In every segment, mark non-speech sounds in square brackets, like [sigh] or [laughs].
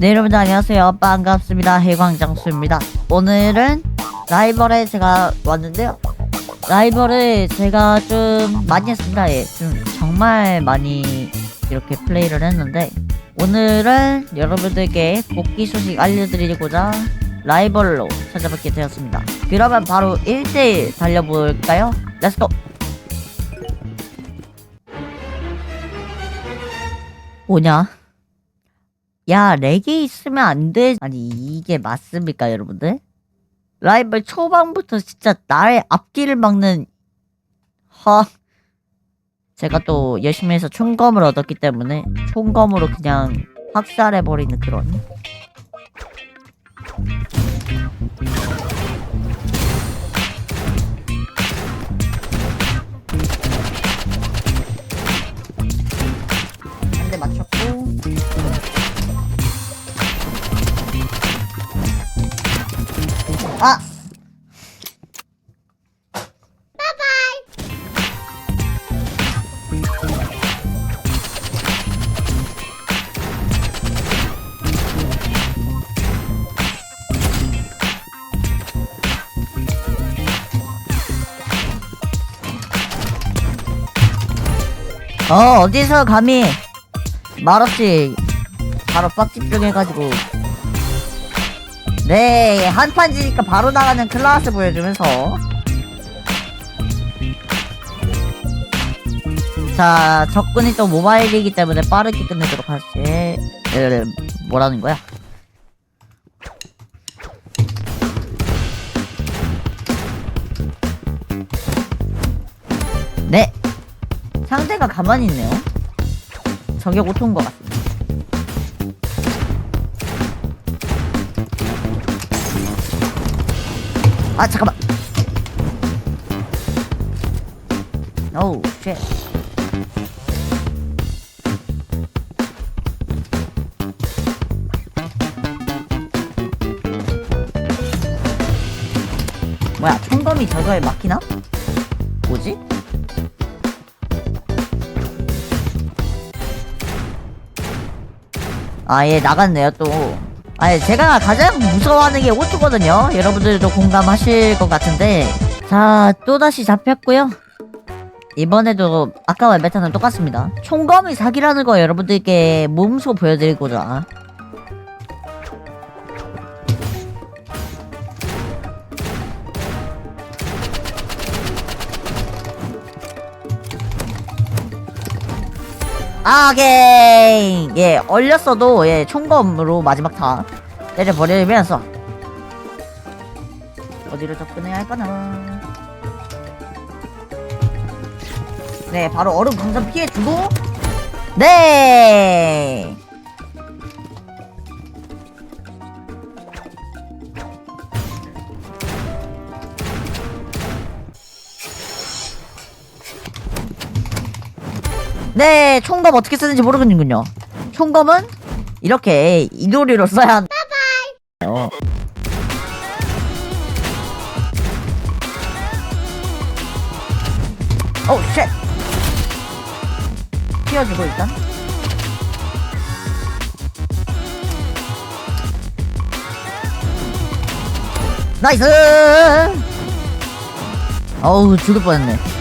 네 여러분들 안녕하세요. 반갑습니다. 해광장수입니다. 오늘은 라이벌에 제가 왔는데요. 라이벌을 제가 좀 많이 했습니다. 예, 좀 정말 많이 이렇게 플레이를 했는데 오늘은 여러분들께 복귀 소식 알려드리고자 라이벌로 찾아뵙게 되었습니다. 그러면 바로 1대1 달려볼까요? 렛츠고 뭐냐? 야, 렉이 있으면 안 돼. 아니, 이게 맞습니까, 여러분들? 라이벌 초반부터 진짜 나의 앞길을 막는, 허. 제가 또 열심히 해서 총검을 얻었기 때문에 총검으로 그냥 학살해버리는 그런. 아! 어, 어디서 감히 말없이 바로 빡집중 해가지고 네, 한판 지니까 바로 나가는 클라스 보여주면서 자, 적군이 또 모바일이기 때문에 빠르게 끝내도록 하지 에, 뭐라는 거야? 네, 상대가 가만히 있네요. 저격 오토인 것 같습 아 잠깐만. 오우 쉣. 뭐야 총검이 저거에 막히나? 뭐지? 아예 나갔네요 또 아예 제가 가장 무서워하는 게 오토거든요. 여러분들도 공감하실 것 같은데. 자 또다시 잡혔고요. 이번에도 아까와 메타는 똑같습니다. 총검이 사기라는 거 여러분들께 몸소 보여드리고자 아게이. 예 얼렸어도 예 총검으로 마지막 다 때려버리면서 어디로 접근해야 할까나. 네 바로 얼음 강전 피해주고. 네 네, 총검 어떻게 쓰는지 모르겠는군요. 총검은 이렇게 이도리로 써야 한다. 어. 오, 쉣! 튀어주고 일단. 나이스! 어우, 죽을 뻔했네.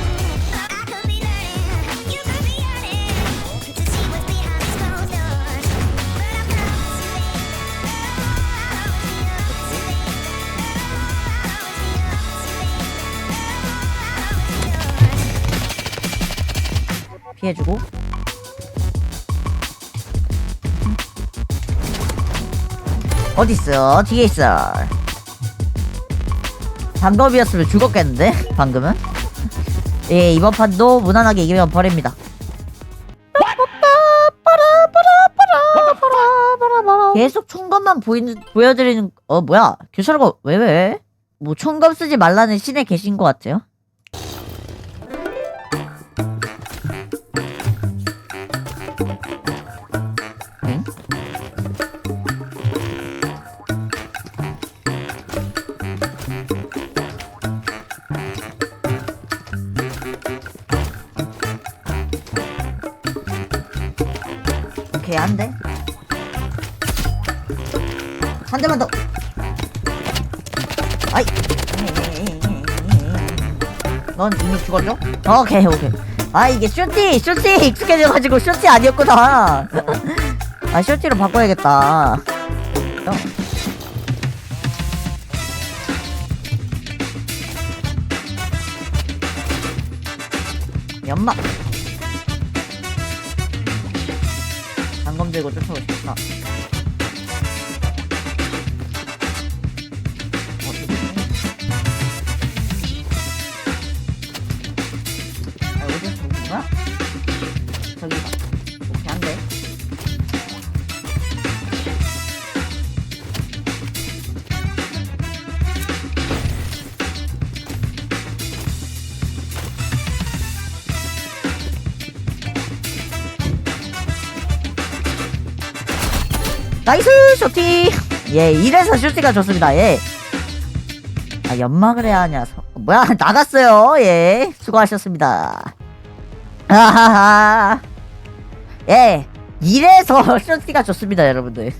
피해주고. 어딨어? 뒤에 있어. 방금이었으면 죽었겠는데? [laughs] 방금은? 예 이번 판도 무난하게 이기면 버립니다. 계속 총검만 보이는 보여드리는 어 뭐야? 교사라고 왜 왜? 뭐 총검 쓰지 말라는 신에 계신 것 같아요 오케이 한 대. 한 대만 더. 아이. 넌 이미 죽었죠? 오케이 오케이. 아 이게 쇼티 쇼티 익숙해져가지고 쇼티 아니었구나. 아 쇼티로 바꿔야겠다. 어. 연막. 단검 들고 쫓아오 나이스 쇼티. 예 이래서 쇼티가 좋습니다. 예. 아 연막을 해야 하냐 서- 뭐야 [laughs] 나갔어요. 예 수고하셨습니다. 아하하. 예 이래서 [laughs] 쇼티가 좋습니다 여러분들